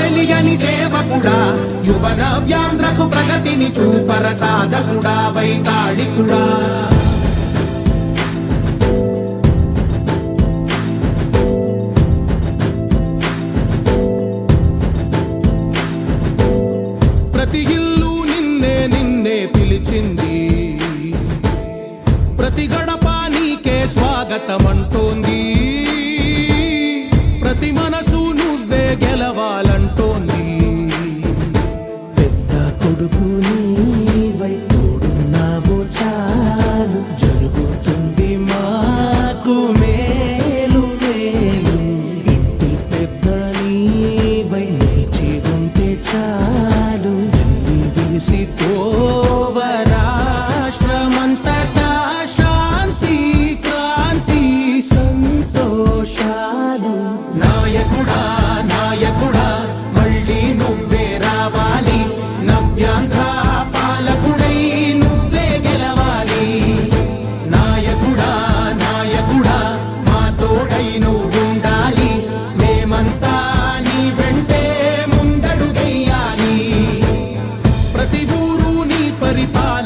తెలియని సేవకుడా యువన వ్యాంధ్రకు ప్రగతిని చూపర సాధకుడా వైతాళికుడా ప్రతి ఇల్లు నిన్నే నిన్నే పిలిచింది. ప్రతి గడప నీకే స్వాగతం అంటోంది గెలవాలంటోంది పెద్ద కొడుకు నీవై తోడున్నావు చాలు. జరుగుతుంది మాకు మేలు మేలు. ఇంటి పెద్ద నీవై నిలిచి ఉంటే చాలు. వెళ్ళి విరిసి ఓవ శాంతి క్రాంతి సంతోషాలు. నాయకుడా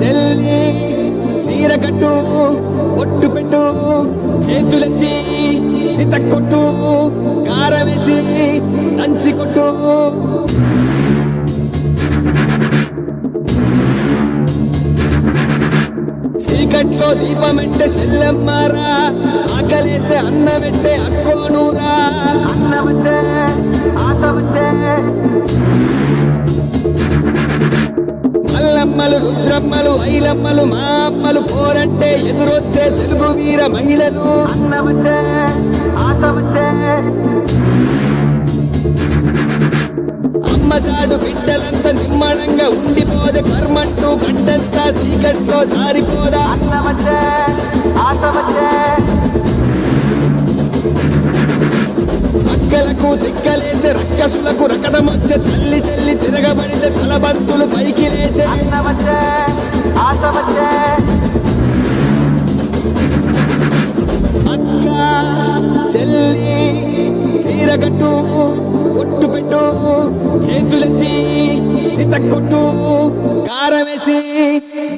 చెల్లి చీర కట్టు ఒట్టు పెట్టు చేతులెత్తి చిత కొట్టు కారవేసి దంచి కొట్టు. చీకట్లో దీపం అంటే సెల్లమ్మారా ఆకలేస్తే అన్నం అంటే అక్కోనూరా. అన్న వచ్చే మల్లమ్మలు రుద్రమ్మలు ఐలమ్మలు మా అమ్మలు పోరంటే ఎదురొచ్చే తెలుగు వీర మహిళలు. అన్న వచ్చే ఆశ వచ్చే అమ్మసాడు బిడ్డలంతా నిమ్మడంగా ఉండిపోదే కర్మంటూ గడ్డంతా చీకట్లో జారిపోదా? అన్న వచ్చే దిక్కలేసే రక్కసులకు రకడమొచ్చే తల్లి చెల్లి తిరగబడితే తలబంతులు పైకి లేచే. అక్క చెల్లి చీర కట్టు ఒట్టు పెట్టు చేతులెత్తి చిత కొట్టు కారం వేసి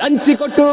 దంచి కొట్టు.